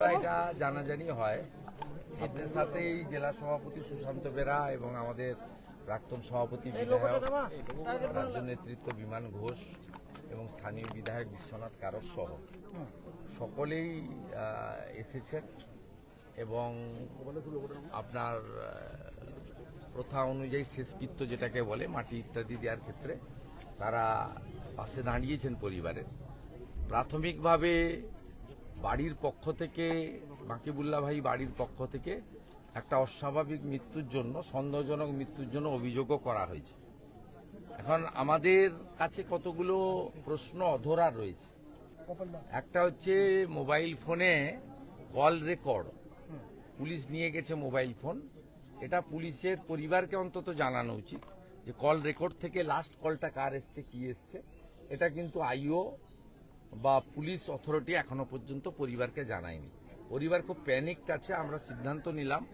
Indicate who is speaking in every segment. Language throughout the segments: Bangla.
Speaker 1: এটা জানাজানি হয়। এদের সাথেই জেলা সভাপতি সুশান্ত বেরা এবং আমাদের প্রাক্তন সভাপতি বিধায়ক রাজ্য নেতৃত্ব বিমান ঘোষ এবং স্থানীয় বিধায়ক বিশ্বনাথ কারক সহ। সকলেই এসেছেন এবং আপনার প্রথা অনুযায়ী শেষকৃত্য যেটাকে বলে মাটি ইত্যাদি দেওয়ার ক্ষেত্রে তারা পাশে দাঁড়িয়েছেন পরিবারের প্রাথমিকভাবে বাড়ির পক্ষ থেকে বাকিবুল্লাহ ভাই বাড়ির পক্ষ থেকে একটা অস্বাভাবিক মৃত্যুর জন্য, সন্দেহজনক মৃত্যুর জন্য অভিযোগও করা হয়েছে। এখন আমাদের কাছে কতগুলো প্রশ্ন অধরা রয়েছে। একটা হচ্ছে মোবাইল ফোনে কল রেকর্ড। পুলিশ নিয়ে গেছে মোবাইল ফোন। এটা পুলিশের পরিবারকে অন্তত জানানো উচিত যে কল রেকর্ড থেকে লাস্ট কলটা কার এসছে, কি এসছে। এটা কিন্তু আইও বা পুলিশ অথরিটি এখনও পর্যন্ত পরিবারকে জানায়নি। পরিবার খুব প্যানিকড আছে, আমরা সিদ্ধান্ত নিলাম।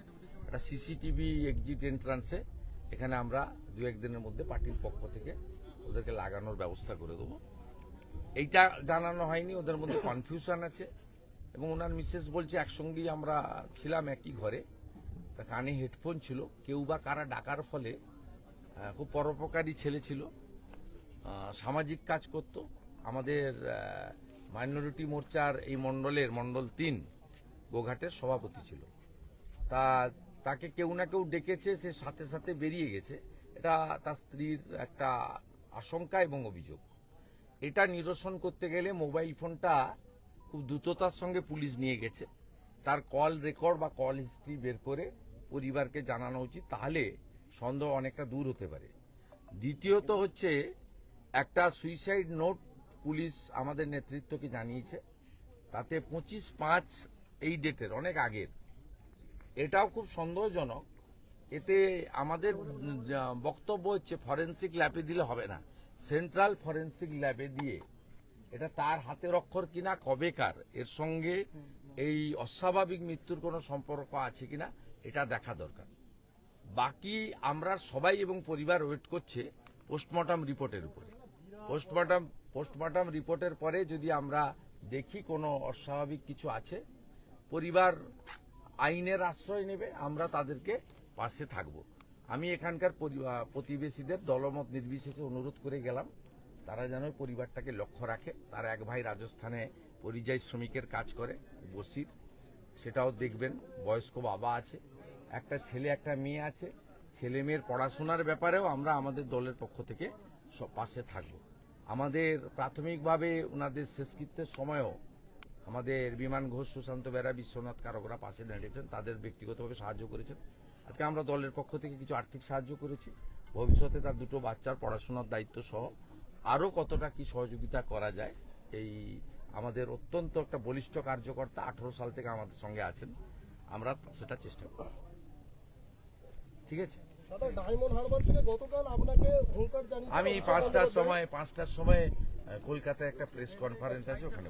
Speaker 1: একটা সিসিটিভি এক্সিট এন্ট্রান্সে এখানে আমরা দু একদিনের মধ্যে পার্টির পক্ষ থেকে ওদেরকে লাগানোর ব্যবস্থা করে দেবো। এইটা জানানো হয়নি, ওদের মধ্যে কনফিউশন আছে এবং ওনার মিসেস বলছে, একসঙ্গেই আমরা ছিলাম একই ঘরে। তা কানে হেডফোন ছিল। কেউ বা কারা ডাকার ফলে খুব পরোপকারী ছেলে ছিল সামাজিক কাজ করত। আমাদের মাইনরিটি মোর্চার এই মণ্ডলের, মণ্ডল তিন গোঘাটের সভাপতি ছিল। তা, তাকে কেউ না কেউ ডেকেছে, সে সাথে সাথে বেরিয়ে গেছে। এটা তার স্ত্রীর একটা আশঙ্কা এবং অভিযোগ। এটা নিরসন করতে গেলে মোবাইল ফোনটা খুব দ্রুততার সঙ্গে পুলিশ নিয়ে গেছে। তার কল রেকর্ড বা কল হিস্ট্রি বের করে পরিবারকে জানানো উচিত, তাহলে সন্দেহ অনেকটা দূর হতে পারে। দ্বিতীয়ত হচ্ছে, একটা সুইসাইড নোট পুলিশ আমাদের নেতৃত্বকে জানিয়েছে। তাতে পঁচিশ পাঁচ এই ডেটের, অনেক আগের। এটাও খুব সন্দেহজনক। এতে আমাদের বক্তব্য হচ্ছে, ফরেন্সিক ল্যাবে দিলে হবে না। সেন্ট্রাল ফরেন্সিক ল্যাবে দিয়ে। এটা তার হাতের অক্ষর কিনা কবেকার এর সঙ্গে এই অস্বাভাবিক মৃত্যুর কোনো সম্পর্ক আছে কিনা, এটা দেখা দরকার। বাকি আমরা সবাই এবং পরিবার ওয়েট করছে পোস্টমর্টম রিপোর্টের উপরে। পোস্টমর্টম পোস্টমর্টম রিপোর্টের পরে যদি আমরা দেখি কোনো অস্বাভাবিক কিছু আছে, পরিবার আইনের আশ্রয় নেবে, আমরা তাদেরকে পাশে থাকব। আমি এখানকার প্রতিবেশীদের দলমত নির্বিশেষে অনুরোধ করে গেলাম, তারা যেন পরিবারটাকে লক্ষ্য রাখে। তার এক ভাই রাজস্থানে পরিযায়ী শ্রমিকের কাজ করে, বসির। সেটাও দেখবেন, বয়স্ক বাবা আছে, একটা ছেলে, একটা মেয়ে আছে। ছেলে মেয়ের পড়াশোনার ব্যাপারেও আমরা আমাদের দলের পক্ষ থেকে পাশে থাকব। আমাদের প্রাথমিকভাবে ওনাদের শেষকৃত্যের সময়ও আমাদের বিমান ঘোষ, সুশান্ত বেরা, বিশ্বনাথ কারকরা পাশে দাঁড়িয়েছেন। তাদের ব্যক্তিগতভাবে সাহায্য করেছেন। আজকে আমরা দলের পক্ষ থেকে কিছু আর্থিক সাহায্য করেছি। ভবিষ্যতে তার দুটো বাচ্চার পড়াশোনার দায়িত্ব সহ আরও কতটা কি সহযোগিতা করা যায়, এই আমাদের অত্যন্ত একটা বলিষ্ঠ কার্যকর্তা আঠারো সাল থেকে আমাদের সঙ্গে আছেন। আমরা সেটা চেষ্টা করব। ঠিক আছে? আমি পাঁচটার সময় পাঁচটার সময় কলকাতায় একটা প্রেস কনফারেন্স আছে, ওখানে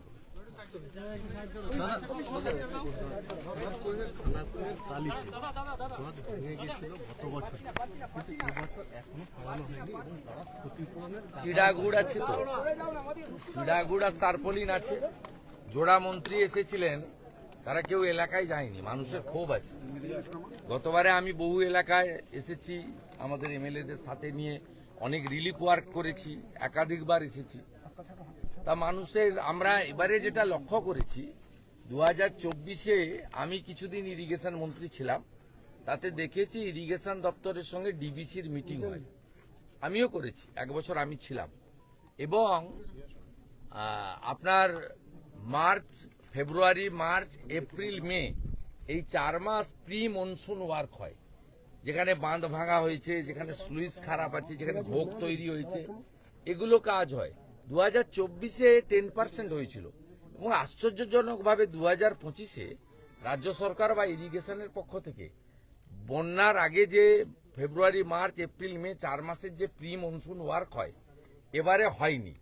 Speaker 1: চিড়াগুড় আছে চিড়াগুড় আর তারপলিন আছে। জোড়া মন্ত্রী এসেছিলেন। তারা কেউ এলাকায় যায়নি, মানুষের ক্ষোভ আছে। গতবারে আমি বহু এলাকায় এসেছি, আমাদের এমএলএদের সাথে নিয়ে অনেক রিলিফ ওয়ার্ক করেছি, একাধিকবার এসেছি। তা মানুষের, আমরা এবারে যেটা লক্ষ্য করেছি দু হাজার চব্বিশে আমি কিছুদিন ইরিগেশন মন্ত্রী ছিলাম, তাতে দেখেছি ইরিগেশন দপ্তরের সঙ্গে ডিবিসির মিটিং হয়। আমিও করেছি, এক বছর আমি ছিলাম। এবং আপনার March February, March, April, May এই চার মাস প্রি মনসুন ওয়ার্ক হয়। যেখানে বাঁধ ভাঙা হয়েছে, যেখানে স্লুইস খারাপ আছে, যেখানে ভোগ তৈরি হয়েছে, এগুলো কাজ হয়। দু হাজার চব্বিশে টেন পার্সেন্ট হয়েছিল এবং আশ্চর্যজনকভাবে দু হাজার পঁচিশে রাজ্য সরকার বা ইরিগেশনের পক্ষ থেকে বন্যার আগে যে ফেব্রুয়ারি, মার্চ, এপ্রিল, মে চার মাসের যে প্রি মনসুন ওয়ার্ক হয়, এবারে হয়নি।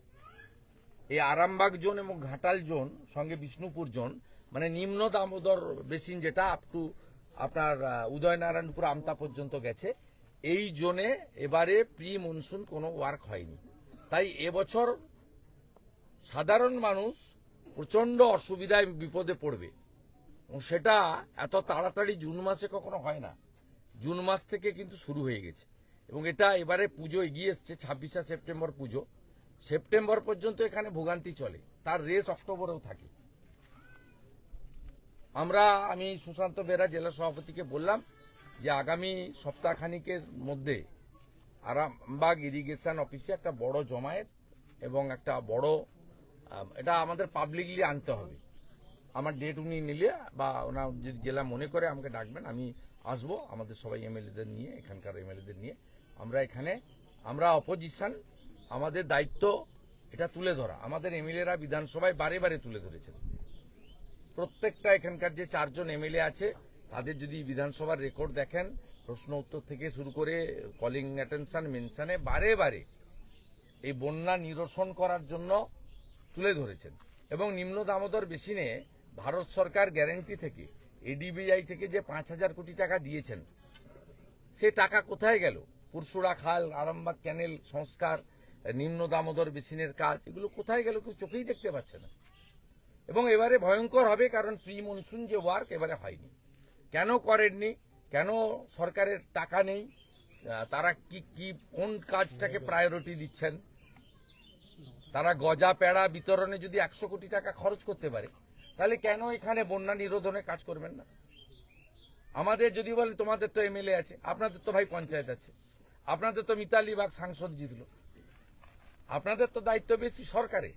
Speaker 1: এই আরামবাগ জোন এবং ঘাটাল জোন, সঙ্গে বিষ্ণুপুর জোন মানে নিম্ন দামোদর বেসিন যেটা আপ টু আপনার উদয়নারায়ণপুর আমতা পর্যন্ত গেছে, এই জোনে এবারে প্রি মনসুন কোনো ওয়ার্ক হয়নি। তাই এবছর সাধারণ মানুষ প্রচণ্ড অসুবিধায় বিপদে পড়বে। এবং সেটা এত তাড়াতাড়ি জুন মাসে কখনো হয় না। জুন মাস থেকে কিন্তু শুরু হয়ে গেছে। এবং এটা এবারে পুজো এগিয়ে এসছে, ছাব্বিশে সেপ্টেম্বর পুজো। সেপ্টেম্বর পর্যন্ত এখানে ভোগান্তি চলে। তার রেস অক্টোবরেও থাকে। আমরা, আমি সুশান্ত বেরা জেলা সভাপতিকে বললাম যে আগামী সপ্তাহখানিকের মধ্যে আরামবাগ ইরিগেশন অফিসে একটা বড় জমায়েত এবং একটা বড় এটা আমাদের পাবলিকলি আনতে হবে। আমার ডেট উনি নিলে বা ওনার যদি জেলা মনে করে আমাকে ডাকবেন, আমি আসব। আমাদের সবাই এমএলএদের নিয়ে, এখানকার এমএলএদের নিয়ে। আমরা এখানে, আমরা অপোজিশন আমাদের দায়িত্ব এটা তুলে ধরা। আমাদের এমএলএরা বিধানসভায় বারে বারে তুলে ধরেছেন। প্রত্যেকটা এখানকার যে চারজন এমএলএ আছে, তাদের যদি বিধানসভার রেকর্ড দেখেন, প্রশ্ন উত্তর থেকে শুরু করে কলিং অ্যাটেনশন মেনশনে বারে বারে এই বন্যা নিরসন করার জন্য তুলে ধরেছেন। এবং নিম্ন দামোদর বেসিনে ভারত সরকার গ্যারেন্টি থেকে এডিবিআই থেকে যে পাঁচ হাজার কোটি টাকা দিয়েছেন, সে টাকা কোথায় গেল? পুরসুরা খাল, আরামবাগ ক্যানেল সংস্কার নিম্ন দামোদর বেসিনের কাজ, এগুলো কোথায় গেল কেউ চোখেই দেখতে পাচ্ছে না। এবং এবারে ভয়ঙ্কর হবে কারণ প্রি মনসুন যে ওয়ার্ক এবারে হয়নি। কেন করেননি? কেন সরকারের টাকা নেই? তারা কি কি, কোন কাজটাকে প্রায়োরিটি দিচ্ছেন? তারা গজা পেড়া বিতরণে যদি একশো কোটি টাকা খরচ করতে পারে, তাহলে কেন এখানে বন্যা নিরোধনে কাজ করবেন না? আমাদের যদি বলে তোমাদের তো এমএলএ আছে, আপনাদের তো ভাই পঞ্চায়েত আছে, আপনাদের তো মিতালি বাগ সাংসদ জিতলো। আপনাদের তো দায়িত্ব বেশি সরকারে।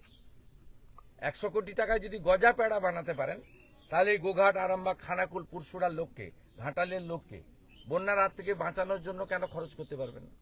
Speaker 1: একশো কোটি টাকায় যদি গজা পেড়া বানাতে পারেন, তাহলে এই গোঘাট, আরামবাগ, খানাকুল পুরসুরার লোককে, ঘাটালের লোককে বন্যার হাত থেকে বাঁচানোর জন্য কেন খরচ করতে পারবেন না?